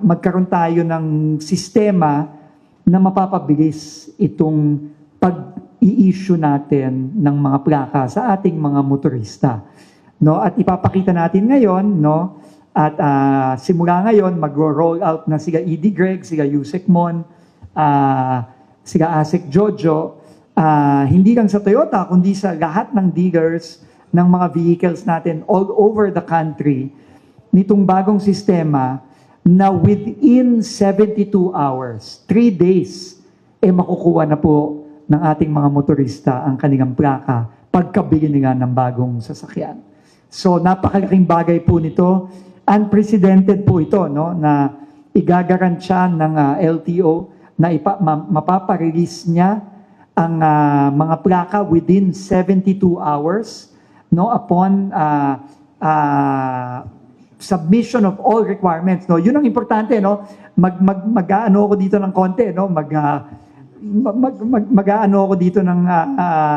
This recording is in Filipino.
magkaroon tayo ng sistema na mapapabilis itong pag-i-issue natin ng mga plaka sa ating mga motorista. No? At ipapakita natin ngayon, no? At ah, simula ngayon, mag-roll out na sila Edie Greg, sila Yusek Mon, ah, sila Asik Jojo, ah, hindi lang sa Toyota, kundi sa lahat ng dealers ng mga vehicles natin all over the country, nitong bagong sistema na within 72 hours, 3 days, eh makukuha na po ng ating mga motorista ang kanilang plaka pagkabili nila ng bagong sasakyan. So napakalaking bagay po nito. Unprecedented po ito no na igagaransya ng ah, LTO na ipa, ma, mapaparelease niya ang ah, mga plaka within 72 hours no upon ah, ah, submission of all requirements no? Yun ang importante no? Mag mag mag-aano ako dito ng konti no? Mag ah, mag mag, mag, mag-aano ako dito ng ah, ah,